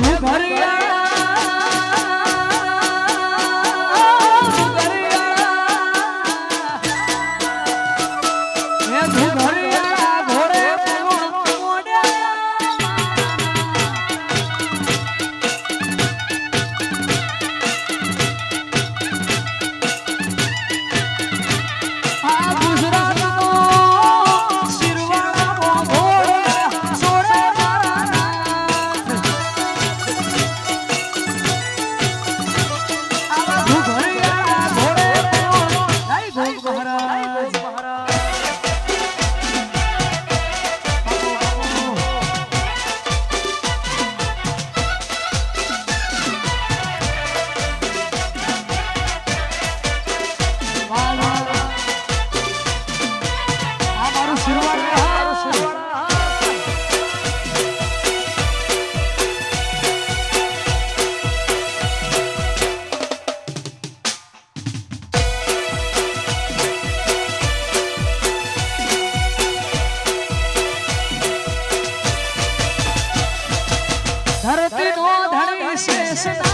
ધરતી Shabbat.